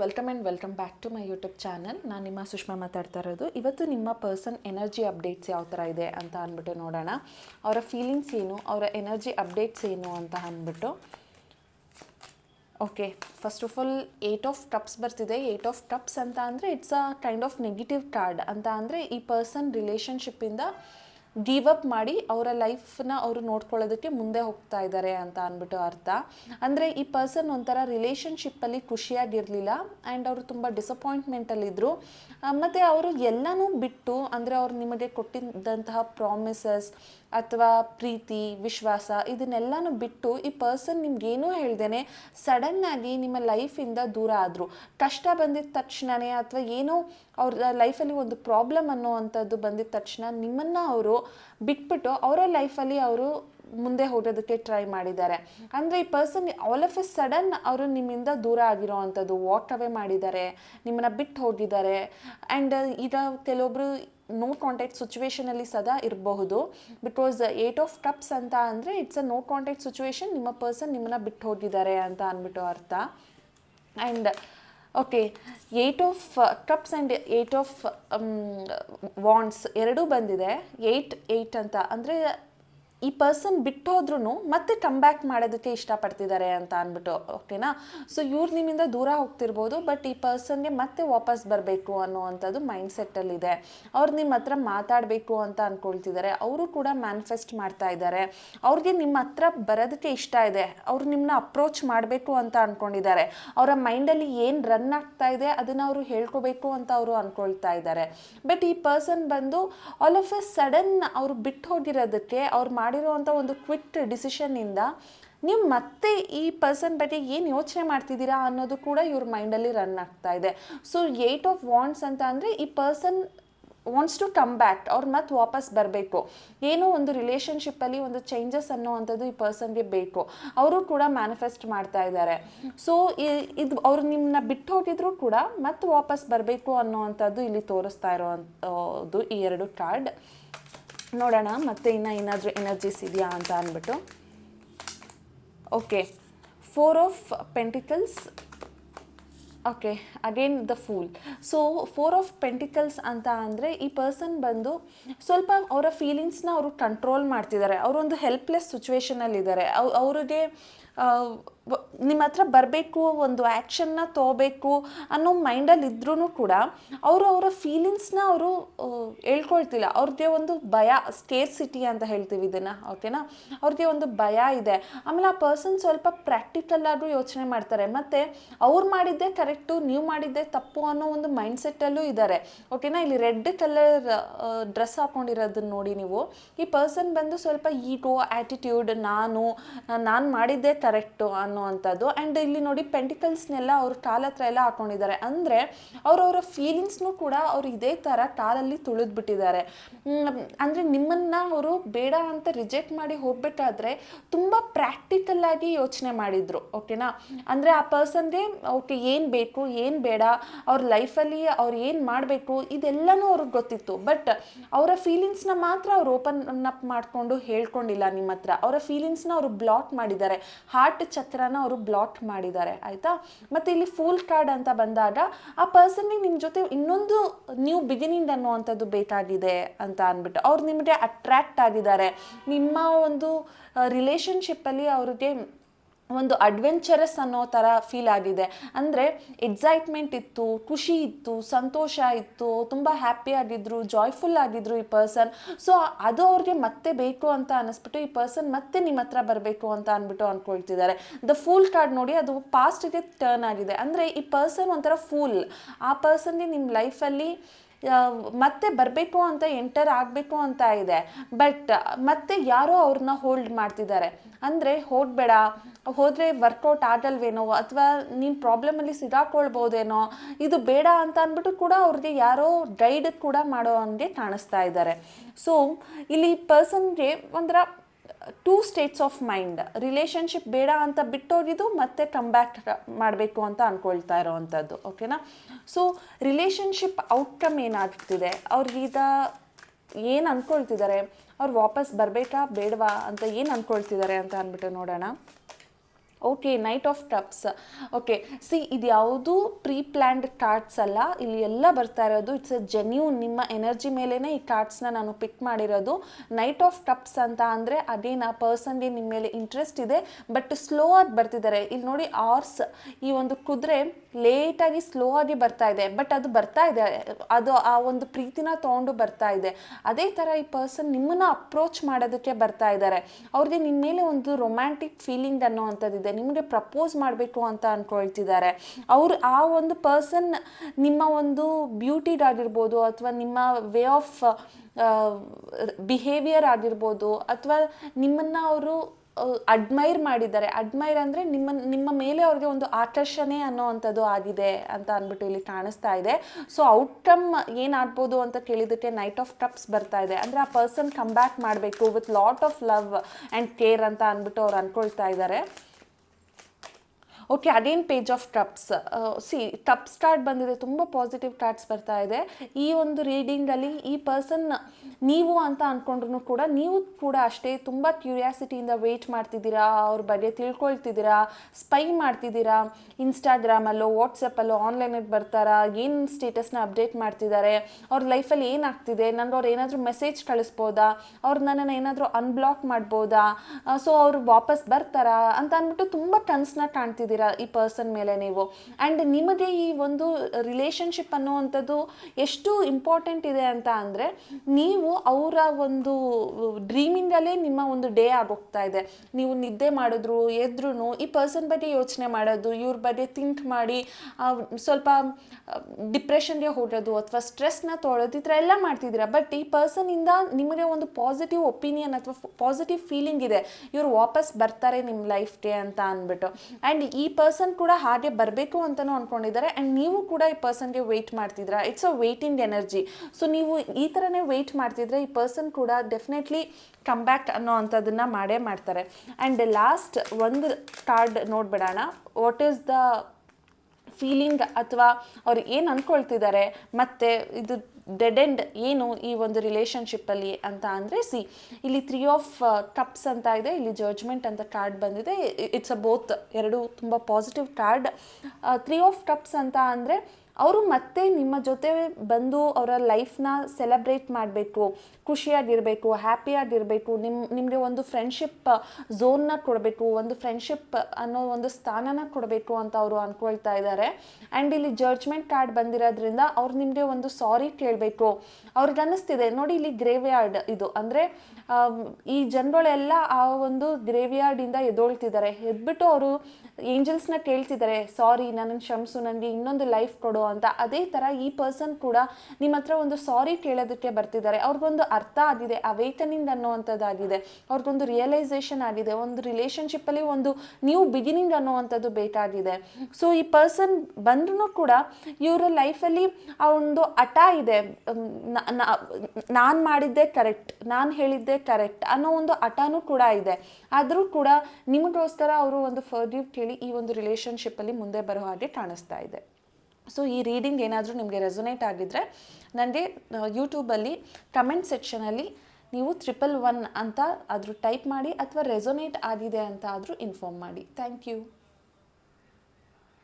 Welcome and welcome back to my YouTube channel ನಾನು ನಿಮ್ಮ ಸುಷ್ಮಾ ಮಾತಾಡ್ತಾ ಇರೋದು. ಇವತ್ತು ನಿಮ್ಮ ಪರ್ಸನ್ ಎನರ್ಜಿ ಅಪ್ಡೇಟ್ಸ್ ಯಾವ ಥರ ಇದೆ ಅಂತ ಅಂದ್ಬಿಟ್ಟು ನೋಡೋಣ. ಅವರ ಫೀಲಿಂಗ್ಸ್ ಏನು, ಅವರ ಎನರ್ಜಿ ಅಪ್ಡೇಟ್ಸ್ ಏನು ಅಂತ ಅಂದ್ಬಿಟ್ಟು. Okay first of all eight of cups ಬರ್ತಿದೆ. ಏಟ್ ಆಫ್ ಟಪ್ಸ್ ಅಂತ ಅಂದರೆ it's a kind of negative card ಅಂತ ಅಂದರೆ ಈ ಪರ್ಸನ್ ರಿಲೇಷನ್ಶಿಪ್ಪಿಂದ ಗಿವ್ ಅಪ್ ಮಾಡಿ ಅವರ ಲೈಫ್ನ ಅವರು ನೋಡ್ಕೊಳ್ಳೋದಕ್ಕೆ ಮುಂದೆ ಹೋಗ್ತಾ ಇದ್ದಾರೆ ಅಂತ ಅಂದ್ಬಿಟ್ಟು ಅರ್ಥ. ಅಂದರೆ ಈ ಪರ್ಸನ್ ಒಂಥರ ರಿಲೇಷನ್ಶಿಪ್ಪಲ್ಲಿ ಖುಷಿಯಾಗಿರಲಿಲ್ಲ ಆ್ಯಂಡ್ ಅವರು ತುಂಬ ಡಿಸಪಾಯಿಂಟ್ಮೆಂಟಲ್ಲಿದ್ದರು ಮತ್ತು ಅವರು ಎಲ್ಲನೂ ಬಿಟ್ಟು, ಅಂದರೆ ಅವ್ರು ನಿಮಗೆ ಕೊಟ್ಟಿದ್ದಂತಹ ಪ್ರಾಮಿಸಸ್ ಅಥವಾ ಪ್ರೀತಿ, ವಿಶ್ವಾಸ ಇದನ್ನೆಲ್ಲನೂ ಬಿಟ್ಟು ಈ ಪರ್ಸನ್ ನಿಮ್ಗೇನೂ ಹೇಳ್ದೇನೆ ಸಡನ್ನಾಗಿ ನಿಮ್ಮ ಲೈಫಿಂದ ದೂರ ಆದರು. ಕಷ್ಟ ಬಂದಿದ್ದ ತಕ್ಷಣವೇ ಅಥವಾ ಏನೋ ಅವ್ರ ಲೈಫಲ್ಲಿ ಒಂದು ಪ್ರಾಬ್ಲಮ್ ಅನ್ನೋವಂಥದ್ದು ಬಂದಿದ್ದ ತಕ್ಷಣ ನಿಮ್ಮನ್ನು ಅವರು ಬಿಟ್ಬಿಟ್ಟು ಅವರ ಲೈಫಲ್ಲಿ ಅವರು ಮುಂದೆ ಹೋಗೋದಕ್ಕೆ ಟ್ರೈ ಮಾಡಿದ್ದಾರೆ. ಅಂದರೆ ಈ person all of a sudden ಅವರು ನಿಮ್ಮಿಂದ ದೂರ ಆಗಿರೋ ಅಂಥದ್ದು ವಾಕ್ ಅವೇ ಮಾಡಿದ್ದಾರೆ, ನಿಮ್ಮನ್ನು ಬಿಟ್ಟು ಹೋಗಿದ್ದಾರೆ. ಆ್ಯಂಡ್ ಈಗ ಕೆಲವೊಬ್ಬರು ನೋ ಕಾಂಟ್ಯಾಕ್ಟ್ ಸಿಚುವೇಶನಲ್ಲಿ ಸದಾ ಇರಬಹುದು. ಬಿಕಾಸ್ ಏಟ್ ಆಫ್ ಕಪ್ಸ್ ಅಂತ ಅಂದರೆ it's a no contact situation ನಿಮ್ಮ ಪರ್ಸನ್ ನಿಮ್ಮನ್ನು ಬಿಟ್ಟು ಹೋಗಿದ್ದಾರೆ ಅಂತ ಅಂದ್ಬಿಟ್ಟು ಅರ್ಥ. And okay eight of cups and eight of wands ಎರಡೂ ಬಂದಿದೆ. ಏಯ್ಟ್ ಏಯ್ಟ್ ಅಂತ. ಅಂದರೆ ಈ ಪರ್ಸನ್ ಬಿಟ್ಟೋದ್ರೂ ಮತ್ತೆ ಕಮ್ ಬ್ಯಾಕ್ ಮಾಡೋದಕ್ಕೆ ಇಷ್ಟಪಡ್ತಿದ್ದಾರೆ ಅಂತ ಅಂದ್ಬಿಟ್ಟು ಓಕೆನಾ ಸೊ ಇವ್ರು ನಿಮ್ಮಿಂದ ದೂರ ಹೋಗ್ತಿರ್ಬೋದು ಬಟ್ ಈ ಪರ್ಸನ್ಗೆ ಮತ್ತೆ ವಾಪಸ್ ಬರಬೇಕು ಅನ್ನೋವಂಥದ್ದು ಮೈಂಡ್ ಸೆಟ್ಟಲ್ಲಿದೆ ಅವ್ರು ನಿಮ್ಮ ಹತ್ರ ಮಾತಾಡಬೇಕು ಅಂತ ಅಂದ್ಕೊಳ್ತಿದ್ದಾರೆ ಅವರು ಕೂಡ ಮ್ಯಾನಿಫೆಸ್ಟ್ ಮಾಡ್ತಾ ಇದ್ದಾರೆ ಅವ್ರಿಗೆ ನಿಮ್ಮ ಹತ್ರ ಬರೋದಕ್ಕೆ ಇಷ್ಟ ಇದೆ. ಅವ್ರು ನಿಮ್ಮನ್ನ ಅಪ್ರೋಚ್ ಮಾಡಬೇಕು ಅಂತ ಅಂದ್ಕೊಂಡಿದ್ದಾರೆ ಅವರ ಮೈಂಡಲ್ಲಿ ಏನು ರನ್ ಆಗ್ತಾ ಇದೆ ಅದನ್ನು ಅವರು ಹೇಳ್ಕೋಬೇಕು ಅಂತ ಅವರು ಅಂದ್ಕೊಳ್ತಾ ಇದ್ದಾರೆ ಬಟ್ ಈ ಪರ್ಸನ್ ಬಂದು ಆಲ್ ಆಫ್ ಎ ಸಡನ್ ಅವರು ಬಿಟ್ಟು ಹೋಗಿರೋದಕ್ಕೆ ಅವ್ರು ಮಾಡಿರೋವಂಥ ಒಂದು ಕ್ವಿಟ್ ಡಿಸಿಷನ್ನಿಂದ ನೀವು ಮತ್ತೆ ಈ ಪರ್ಸನ್ ಬಗ್ಗೆ ಏನು ಯೋಚನೆ ಮಾಡ್ತಿದ್ದೀರಾ ಅನ್ನೋದು ಕೂಡ ಇವ್ರ ಮೈಂಡಲ್ಲಿ ರನ್ ಆಗ್ತಾ ಇದೆ. ಸೊ ಏಯ್ಟ್ ಆಫ್ ವಾಂಟ್ಸ್ ಅಂತ ಅಂದರೆ ಈ person wants to come back ಅವ್ರು ಮತ್ತೆ ವಾಪಸ್ ಬರಬೇಕು. ಏನೋ ಒಂದು ರಿಲೇಷನ್ಶಿಪ್ಪಲ್ಲಿ ಒಂದು ಚೇಂಜಸ್ ಅನ್ನೋವಂಥದ್ದು ಈ ಪರ್ಸನ್ಗೆ ಬೇಕು. ಅವರು ಕೂಡ ಮ್ಯಾನಿಫೆಸ್ಟ್ ಮಾಡ್ತಾ ಇದ್ದಾರೆ. ಸೊ ಇದು ಅವ್ರು ನಿಮ್ಮನ್ನ ಬಿಟ್ಟು ಹೋಗಿದ್ರು ಕೂಡ ಮತ್ತೆ ವಾಪಸ್ ಬರಬೇಕು ಅನ್ನೋವಂಥದ್ದು ಇಲ್ಲಿ ತೋರಿಸ್ತಾ ಇರೋದು ಈ ಎರಡು ಕಾರ್ಡ್ ನೋಡೋಣ, ಮತ್ತೆ ಇನ್ನು ಏನಾದರೂ ಎನರ್ಜೀಸ್ ಇದೆಯಾ ಅಂತ ಅಂದ್ಬಿಟ್ಟು. Okay four of pentacles okay again the fool so four of pentacles ಅಂತ ಅಂದರೆ ಈ ಪರ್ಸನ್ ಬಂದು ಸ್ವಲ್ಪ ಅವರ ಫೀಲಿಂಗ್ಸ್ನ ಅವರು ಕಂಟ್ರೋಲ್ ಮಾಡ್ತಿದ್ದಾರೆ. ಅವರೊಂದು ಹೆಲ್ಪ್ಲೆಸ್ ಸಿಚುವೇಷನಲ್ಲಿದ್ದಾರೆ ಅವ್ ಅವ್ರಿಗೆ ನಿಮ್ಮ ಹತ್ರ ಬರಬೇಕು, ಒಂದು ಆ್ಯಕ್ಷನ್ನ ತೊಗೋಬೇಕು ಅನ್ನೋ ಮೈಂಡಲ್ಲಿ ಇದ್ರೂ ಕೂಡ ಅವರು ಅವರ ಫೀಲಿಂಗ್ಸ್ನ ಅವರು ಹೇಳ್ಕೊಳ್ತಿಲ್ಲ. ಅವ್ರದ್ದೇ ಒಂದು ಭಯ ಸ್ಕೇರ್ ಸಿಟಿ ಅಂತ ಹೇಳ್ತೀವಿ ಇದನ್ನು ಓಕೆನಾ ಅವ್ರದ್ದೇ ಒಂದು ಭಯ ಇದೆ. ಆಮೇಲೆ ಆ ಪರ್ಸನ್ ಸ್ವಲ್ಪ ಪ್ರಾಕ್ಟಿಕಲ್ ಆಗೂ ಯೋಚನೆ ಮಾಡ್ತಾರೆ. ಮತ್ತು ಅವ್ರು ಮಾಡಿದ್ದೇ ಕರೆಕ್ಟು ನೀವು ಮಾಡಿದ್ದೇ ತಪ್ಪು ಅನ್ನೋ ಒಂದು ಮೈಂಡ್ಸೆಟ್ಟಲ್ಲೂ ಇದ್ದಾರೆ ಓಕೆನಾ ಇಲ್ಲಿ ರೆಡ್ ಕಲರ್ ಡ್ರೆಸ್ ಹಾಕೊಂಡಿರೋದನ್ನ ನೋಡಿ ನೀವು. ಈ ಪರ್ಸನ್ ಬಂದು ಸ್ವಲ್ಪ ಈಗೋ ಆ್ಯಟಿಟ್ಯೂಡ್ ನಾನು ನಾನು ಮಾಡಿದ್ದೆ ಕರೆಕ್ಟು ಅನ್ನುವಂಥದ್ದು. ಆ್ಯಂಡ್ ಇಲ್ಲಿ ನೋಡಿ ಪೆಂಟಿಕಲ್ಸ್ನೆಲ್ಲ ಅವ್ರ ಕಾಲ ಹತ್ರ ಎಲ್ಲ ಹಾಕೊಂಡಿದ್ದಾರೆ. ಅಂದರೆ ಅವರವರ ಫೀಲಿಂಗ್ಸ್ನೂ ಕೂಡ ಅವರು ಇದೇ ಥರ ಕಾಲಲ್ಲಿ ತುಳಿದ್ಬಿಟ್ಟಿದ್ದಾರೆ. ಅಂದರೆ ನಿಮ್ಮನ್ನು ಅವರು ಬೇಡ ಅಂತ ರಿಜೆಕ್ಟ್ ಮಾಡಿ ಹೋಗ್ಬೇಕಾದ್ರೆ ತುಂಬ ಪ್ರಾಕ್ಟಿಕಲ್ಲಾಗಿ ಯೋಚನೆ ಮಾಡಿದರು ಓಕೆನಾ ಅಂದರೆ ಆ ಪರ್ಸನ್ಗೆ ಓಕೆ ಏನು ಬೇಕು, ಏನು ಬೇಡ, ಅವ್ರ ಲೈಫಲ್ಲಿ ಅವ್ರು ಏನು ಮಾಡಬೇಕು, ಇದೆಲ್ಲನೂ ಅವ್ರಿಗೆ ಗೊತ್ತಿತ್ತು. ಬಟ್ ಅವರ ಫೀಲಿಂಗ್ಸ್ನ ಮಾತ್ರ ಅವ್ರು ಓಪನ್ ಅಪ್ ಮಾಡಿಕೊಂಡು ಹೇಳ್ಕೊಂಡಿಲ್ಲ ನಿಮ್ಮ ಹತ್ರ ಅವರ ಫೀಲಿಂಗ್ಸ್ನ ಅವರು ಬ್ಲಾಕ್ ಮಾಡಿದ್ದಾರೆ. ಹಾರ್ಟ್ ಚಕ್ರನ ಅವರು ಬ್ಲಾಕ್ ಮಾಡಿದ್ದಾರೆ, ಆಯಿತಾ? ಮತ್ತು ಇಲ್ಲಿ ಫೂಲ್ ಕಾರ್ಡ್ ಅಂತ ಬಂದಾಗ, ಆ ಪರ್ಸನ್ಗೆ ನಿಮ್ಮ ಜೊತೆ ಇನ್ನೊಂದು ನ್ಯೂ ಬಿಗಿನಿಂಗ್ ಅನ್ನುವಂಥದ್ದು ಬೇಕಾಗಿದೆ ಅಂತ ಅಂದ್ಬಿಟ್ಟು ಅವ್ರು ನಿಮಗೆ ಅಟ್ರ್ಯಾಕ್ಟ್ ಆಗಿದ್ದಾರೆ. ನಿಮ್ಮ ಒಂದು ರಿಲೇಷನ್ಶಿಪ್ಪಲ್ಲಿ ಅವ್ರಿಗೆ ಒಂದು ಅಡ್ವೆಂಚರಸ್ ಅನ್ನೋ ಥರ ಫೀಲ್ ಆಗಿದೆ. ಅಂದರೆ ಎಕ್ಸೈಟ್ಮೆಂಟ್ ಇತ್ತು, ಖುಷಿ ಇತ್ತು, ಸಂತೋಷ ಇತ್ತು, ತುಂಬ ಹ್ಯಾಪಿ ಆಗಿದ್ರು ಜಾಯ್ಫುಲ್ ಆಗಿದ್ರು ಈ ಪರ್ಸನ್ ಸೊ ಅದು ಅವ್ರಿಗೆ ಮತ್ತೆ ಬೇಕು ಅಂತ ಅನ್ನಿಸ್ಬಿಟ್ಟು ಈ ಪರ್ಸನ್ ಮತ್ತೆ ನಿಮ್ಮ ಹತ್ರ ಬರಬೇಕು ಅಂತ ಅಂದ್ಬಿಟ್ಟು ಅಂದ್ಕೊಳ್ತಿದ್ದಾರೆ ದ ಫೂಲ್ ಕಾರ್ಡ್ ನೋಡಿ ಅದು ಪಾಸ್ಟ್ಗೆ ಟರ್ನ್ ಆಗಿದೆ. ಅಂದರೆ ಈ ಪರ್ಸನ್ ಒಂಥರ ಫೂಲ್ ಆ ಪರ್ಸನ್ಗೆ ನಿಮ್ಮ ಲೈಫಲ್ಲಿ ಮತ್ತೆ ಬರಬೇಕು ಅಂತ ಎಂಟರ್ ಆಗಬೇಕು ಅಂತ ಇದೆ. ಬಟ್ ಮತ್ತೆ ಯಾರೋ ಅವ್ರನ್ನ ಹೋಲ್ಡ್ ಮಾಡ್ತಿದ್ದಾರೆ. ಅಂದರೆ ಹೋಗಬೇಡ, ಹೋದರೆ ವರ್ಕೌಟ್ ಆಗಲ್ವೇನೋ ಅಥವಾ ನೀನು ಪ್ರಾಬ್ಲಮಲ್ಲಿ ಸಿಗಾಕೊಳ್ಬೋದೇನೋ, ಇದು ಬೇಡ ಅಂತ ಅಂದ್ಬಿಟ್ಟು ಕೂಡ ಅವ್ರಿಗೆ ಯಾರೋ ಗೈಡ್ ಕೂಡ ಮಾಡೋ ಹಂಗೆ ಕಾಣಿಸ್ತಾ ಇದ್ದಾರೆ. ಸೊ ಇಲ್ಲಿ ಪರ್ಸನ್ಗೆ ಒಂಥರ two states of mind relationship ಬೇಡ ಅಂತ ಬಿಟ್ಟೋಗಿದ್ದು ಮತ್ತೆ ಕಮ್ ಬ್ಯಾಕ್ ಮಾಡಬೇಕು ಅಂತ ಅಂದ್ಕೊಳ್ತಾ ಇರೋವಂಥದ್ದು ಓಕೆನಾ ಸೊ ರಿಲೇಷನ್ಶಿಪ್ ಔಟ್ಕಮ್ ಏನಾಗ್ತಿದೆ? ಅವ್ರಿಗೀಗ ಏನು ಅಂದ್ಕೊಳ್ತಿದ್ದಾರೆ ಅವ್ರು ವಾಪಸ್ ಬರಬೇಕಾ, ಬೇಡವಾ ಅಂತ ಏನು ಅಂದ್ಕೊಳ್ತಿದ್ದಾರೆ ಅಂತ ಅಂದ್ಬಿಟ್ಟು ನೋಡೋಣ. Okay knight of cups okay see ಇದು ಯಾವುದು ಪ್ರೀ ಪ್ಲ್ಯಾಂಡ್ ಕಾರ್ಡ್ಸ್ ಅಲ್ಲ, ಇಲ್ಲಿ ಎಲ್ಲ ಬರ್ತಾ ಇರೋದು ಇಟ್ಸ್ ಅ ಜೆನ್ಯೂನ್ ನಿಮ್ಮ ಎನರ್ಜಿ ಮೇಲೇ ಈ ಕಾರ್ಡ್ಸ್ನ ನಾನು ಪಿಕ್ ಮಾಡಿರೋದು. ನೈಟ್ ಆಫ್ ಟಪ್ಸ್ ಅಂತ ಅಂದರೆ, ಅದೇನು ಆ ಪರ್ಸನ್ಗೆ ನಿಮ್ಮ ಮೇಲೆ ಇಂಟ್ರೆಸ್ಟ್ ಇದೆ ಬಟ್ ಸ್ಲೋ ಆಗಿ ಬರ್ತಿದ್ದಾರೆ. ಇಲ್ಲಿ ನೋಡಿ ಆರ್ಸ್ ಈ ಒಂದು ಕುದುರೆ ಲೇಟಾಗಿ ಸ್ಲೋ ಆಗಿ ಬರ್ತಾ ಇದೆ ಬಟ್ ಅದು ಬರ್ತಾ ಇದೆ, ಅದು ಆ ಒಂದು ಪ್ರೀತಿನ ತೊಗೊಂಡು ಬರ್ತಾ ಇದೆ. ಅದೇ ಥರ ಈ ಪರ್ಸನ್ ನಿಮ್ಮನ್ನ ಅಪ್ರೋಚ್ ಮಾಡೋದಕ್ಕೆ ಬರ್ತಾ ಇದ್ದಾರೆ. ಅವ್ರಿಗೆ ನಿಮ್ಮ ಮೇಲೆ ಒಂದು ರೊಮ್ಯಾಂಟಿಕ್ ಫೀಲಿಂಗ್ ಅನ್ನೋವಂಥದ್ದಿದೆ ನಿಮಗೆ ಪ್ರಪೋಸ್ ಮಾಡಬೇಕು ಅಂತ ಅಂದ್ಕೊಳ್ತಿದ್ದಾರೆ ಅವರು ಆ ಒಂದು ಪರ್ಸನ್ ನಿಮ್ಮ ಒಂದು ಬ್ಯೂಟಿದಾಗಿರ್ಬೋದು ಅಥವಾ ನಿಮ್ಮ ವೇ ಆಫ್ ಬಿಹೇವಿಯರ್ ಆಗಿರ್ಬೋದು ಅಥವಾ ನಿಮ್ಮನ್ನು ಅವರು ಅಡ್ಮೈರ್ ಮಾಡಿದ್ದಾರೆ. ಅಡ್ಮೈರ್ ಅಂದರೆ ನಿಮ್ಮ ನಿಮ್ಮ ಮೇಲೆ ಅವ್ರಿಗೆ ಒಂದು ಆಕರ್ಷಣೆ ಅನ್ನೋವಂಥದ್ದು ಆಗಿದೆ ಅಂತ ಅಂದ್ಬಿಟ್ಟು ಇಲ್ಲಿ ಕಾಣಿಸ್ತಾ ಇದೆ. ಸೊ ಔಟ್ಕಮ್ ಏನಾಗ್ಬೋದು ಅಂತ ಕೇಳಿದ್ದಕ್ಕೆ ನೈಟ್ ಆಫ್ ಕಪ್ಸ್ ಬರ್ತಾ ಇದೆ. ಅಂದರೆ ಆ ಪರ್ಸನ್ ಕಮ್ ಬ್ಯಾಕ್ ಮಾಡಬೇಕು with lot of love and care ಅಂತ ಅಂದ್ಬಿಟ್ಟು ಅವ್ರು ಅಂದ್ಕೊಳ್ತಾ ಇದ್ದಾರೆ. Okay again page of cups see cup start ಬಂದಿದೆ, ತುಂಬ ಪಾಸಿಟಿವ್ ಟಾಟ್ಸ್ ಬರ್ತಾ ಇದೆ. ಈ ಒಂದು ರೀಡಿಂಗಲ್ಲಿ ಈ ಪರ್ಸನ್ ನೀವು ಅಂತ ಅಂದ್ಕೊಂಡ್ರು ಕೂಡ, ನೀವು ಕೂಡ ಅಷ್ಟೇ ತುಂಬ ಕ್ಯೂರಿಯಾಸಿಟಿಯಿಂದ ವೆಯ್ಟ್ ಮಾಡ್ತಿದ್ದೀರಾ, ಅವ್ರ ಬಗ್ಗೆ ತಿಳ್ಕೊಳ್ತಿದ್ದೀರಾ ಸ್ಪೈ ಮಾಡ್ತಿದ್ದೀರಾ ಇನ್ಸ್ಟಾಗ್ರಾಮಲ್ಲೋ ವಾಟ್ಸಪ್ಪಲ್ಲೋ ಆನ್ಲೈನಲ್ಲಿ ಬರ್ತಾರಾ, ಏನು ಸ್ಟೇಟಸ್ನ ಅಪ್ಡೇಟ್ ಮಾಡ್ತಿದ್ದಾರೆ, ಅವ್ರ ಲೈಫಲ್ಲಿ ಏನಾಗ್ತಿದೆ ನನಗೆ ಅವ್ರು ಏನಾದರೂ ಮೆಸೇಜ್ ಕಳಿಸ್ಬೋದಾ, ಅವ್ರು ನನ್ನನ್ನು ಏನಾದರೂ ಅನ್ಬ್ಲಾಕ್ ಮಾಡ್ಬೋದಾ ಸೊ ಅವರು ವಾಪಸ್ ಬರ್ತಾರಾ ಅಂತ ಅಂದ್ಬಿಟ್ಟು ತುಂಬ ಕನಸನ್ನ ಕಾಣ್ತಿದ್ದೀರಾ. ಈ ಪರ್ಸನ್ ಮೇಲೆ ನೀವು. ಆ್ಯಂಡ್ ನಿಮಗೆ ಈ ಒಂದು ರಿಲೇಷನ್ಶಿಪ್ ಅನ್ನುವಂಥದ್ದು ಎಷ್ಟು ಇಂಪಾರ್ಟೆಂಟ್ ಇದೆ ಅಂತ ಅಂದರೆ, ನೀವು ಅವರ ಒಂದು ಡ್ರೀಮಿಂದಲೇ ನಿಮ್ಮ ಒಂದು ಡೇ ಆಗೋಗ್ತಾ ಇದೆ. ನೀವು ನಿದ್ದೆ ಮಾಡಿದ್ರು ಎದ್ರೂ ಈ ಪರ್ಸನ್ ಬಗ್ಗೆ ಯೋಚನೆ ಮಾಡೋದು, ಇವ್ರ ಬಗ್ಗೆ ಥಿಂಕ್ ಮಾಡಿ ಸ್ವಲ್ಪ ಡಿಪ್ರೆಷನ್ಗೆ ಹೋಗೋದು ಅಥವಾ ಸ್ಟ್ರೆಸ್ನ ತೊಳೋದು, ಈ ಥರ ಎಲ್ಲ ಮಾಡ್ತಿದ್ದೀರಾ? ಬಟ್ ಈ ಪರ್ಸನಿಂದ ನಿಮಗೆ ಒಂದು ಪಾಸಿಟಿವ್ ಒಪಿನಿಯನ್ ಅಥವಾ ಪಾಸಿಟಿವ್ ಫೀಲಿಂಗ್ ಇದೆ. ಇವರು ವಾಪಸ್ ಬರ್ತಾರೆ ನಿಮ್ಮ ಲೈಫ್ಗೆ ಅಂತ ಅಂದ್ಬಿಟ್ಟು. ಆ್ಯಂಡ್ ಈ ಪರ್ಸನ್ ಕೂಡ ಹಾಗೆ ಬರಬೇಕು ಅಂತಲೂ ಅಂದ್ಕೊಂಡಿದ್ದಾರೆ ಆ್ಯಂಡ್ ನೀವು ಕೂಡ ಈ ಪರ್ಸನ್ಗೆ ವೆಯ್ಟ್ ಮಾಡ್ತಿದ್ದೀರಾ? It's a waiting energy so ನೀವು ಈ ಥರನೇ ವೆಯ್ಟ್ ಮಾಡ್ತಿದ್ರೆ ಈ ಪರ್ಸನ್ ಕೂಡ ಡೆಫಿನೆಟ್ಲಿ ಕಮ್ ಬ್ಯಾಕ್ ಅನ್ನೋ ಅಂಥದ್ದನ್ನು ಮಾಡೇ ಮಾಡ್ತಾರೆ. ಆ್ಯಂಡ್ ಲಾಸ್ಟ್ ಒಂದು ಕಾರ್ಡ್ ನೋಡ್ಬಿಡೋಣ. ವಾಟ್ ಈಸ್ ದ ಫೀಲಿಂಗ್ ಅಥವಾ ಅವ್ರು ಏನು ಅಂದ್ಕೊಳ್ತಿದ್ದಾರೆ ಮತ್ತು ಇದು ಡೆಡ್ ಎಂಡ್ ಏನು ಈ ಒಂದು ರಿಲೇಷನ್ಶಿಪ್ಪಲ್ಲಿ ಅಂತ ಅಂದರೆ ಸಿ ಇಲ್ಲಿ ತ್ರೀ ಆಫ್ ಕಪ್ಸ್ ಅಂತ ಇದೆ, ಇಲ್ಲಿ ಜಡ್ಜ್ಮೆಂಟ್ ಅಂತ ಕಾರ್ಡ್ ಬಂದಿದೆ. ಇಟ್ಸ್ ಅ ಬೋತ್ ಎರಡು ತುಂಬ positive card three of cups ಅಂತ ಅಂದರೆ ಅವರು ಮತ್ತೆ ನಿಮ್ಮ ಜೊತೆ ಬಂದು ಅವರ ಲೈಫ್ನ ಸೆಲೆಬ್ರೇಟ್ ಮಾಡಬೇಕು, ಖುಷಿಯಾಗಿರಬೇಕು, ಹ್ಯಾಪಿಯಾಗಿರಬೇಕು ನಿಮ್ಮ ನಿಮಗೆ ಒಂದು ಫ್ರೆಂಡ್ಶಿಪ್ ಝೋನ್ನ ಕೊಡಬೇಕು, ಒಂದು ಫ್ರೆಂಡ್ಶಿಪ್ ಅನ್ನೋ ಒಂದು ಸ್ಥಾನನ ಕೊಡಬೇಕು ಅಂತ ಅವರು ಅಂದ್ಕೊಳ್ತಾ ಇದ್ದಾರೆ. ಆ್ಯಂಡ್ ಇಲ್ಲಿ ಜಡ್ಜ್ಮೆಂಟ್ ಕಾರ್ಡ್ ಬಂದಿರೋದ್ರಿಂದ ಅವ್ರು ನಿಮಗೆ ಒಂದು ಸಾರಿ ಕೇಳಬೇಕು. ಅವ್ರಿಗೆ ಅನ್ನಿಸ್ತಿದೆ, ನೋಡಿ ಇಲ್ಲಿ ಗ್ರೇವ್ಯಾರ್ಡ್ ಇದು. ಅಂದರೆ ಈ ಜನಗಳೆಲ್ಲ ಆ ಒಂದು ಗ್ರೇವ್ಯಾರ್ಡಿಂದ ಎದೋಳ್ತಿದ್ದಾರೆ. ಎದ್ಬಿಟ್ಟು ಅವರು ಏಂಜಲ್ಸ್ನ ಕೇಳ್ತಿದ್ದಾರೆ, ಸಾರಿ ನನ್ನನ್ನು ಕ್ಷಮಿಸು, ನನಗೆ ಇನ್ನೊಂದು ಲೈಫ್ ಕೊಡು ಅಂತ. ಅದೇ ಥರ ಈ ಪರ್ಸನ್ ಕೂಡ ನಿಮ್ಮ ಹತ್ರ ಒಂದು ಸಾರಿ ಕೇಳೋದಕ್ಕೆ ಬರ್ತಿದ್ದಾರೆ. ಅವ್ರಿಗೊಂದು ಅರ್ಥ ಆಗಿದೆ ಅವೇಕನಿಂಗ್ ಅನ್ನೋವಂಥದ್ದಾಗಿದೆ. ಅವ್ರಿಗೊಂದು ರಿಯಲೈಸೇಷನ್ ಆಗಿದೆ. ಒಂದು ರಿಲೇಷನ್ಶಿಪ್ಪಲ್ಲಿ ಒಂದು ನ್ಯೂ ಬಿಗಿನಿಂಗ್ ಅನ್ನೋವಂಥದ್ದು ಬೇಕಾಗಿದೆ. ಸೊ ಈ ಪರ್ಸನ್ ಬಂದ್ರೂ ಕೂಡ ಇವರ ಲೈಫಲ್ಲಿ ಆ ಒಂದು ಹಠ ಇದೆ. ನಾನು ಮಾಡಿದ್ದೆ ಕರೆಕ್ಟ್ ನಾನು ಹೇಳಿದ್ದೆ ಕರೆಕ್ಟ್ ಅನ್ನೋ ಒಂದು ಹಠನೂ ಕೂಡ ಇದೆ. ಆದರೂ ಕೂಡ ನಿಮಗೋಸ್ಕರ ಅವರು ಒಂದು ಫರ್ಗಿವ್ ಕೇಳಿ ಈ ಒಂದು ರಿಲೇಷನ್ಶಿಪ್ಪಲ್ಲಿ ಮುಂದೆ ಬರೋ ಹಾಗೆ ಕಾಣಿಸ್ತಾ ಇದೆ. ಸೊ ಈ ರೀಡಿಂಗ್ ಏನಾದರೂ ನಿಮಗೆ ರೆಸೊನೇಟ್ ಆಗಿದ್ದರೆ ನನಗೆ ಯೂಟ್ಯೂಬಲ್ಲಿ ಕಮೆಂಟ್ ಸೆಕ್ಷನಲ್ಲಿ ನೀವು ಟ್ರಿಪಲ್ ಒನ್ ಅಂತ ಆದರೂ ಟೈಪ್ ಮಾಡಿ, ಅಥವಾ ರೆಸೊನೇಟ್ ಆಗಿದೆ ಅಂತ ಆದರೂ ಇನ್ಫಾರ್ಮ್ ಮಾಡಿ. Thank you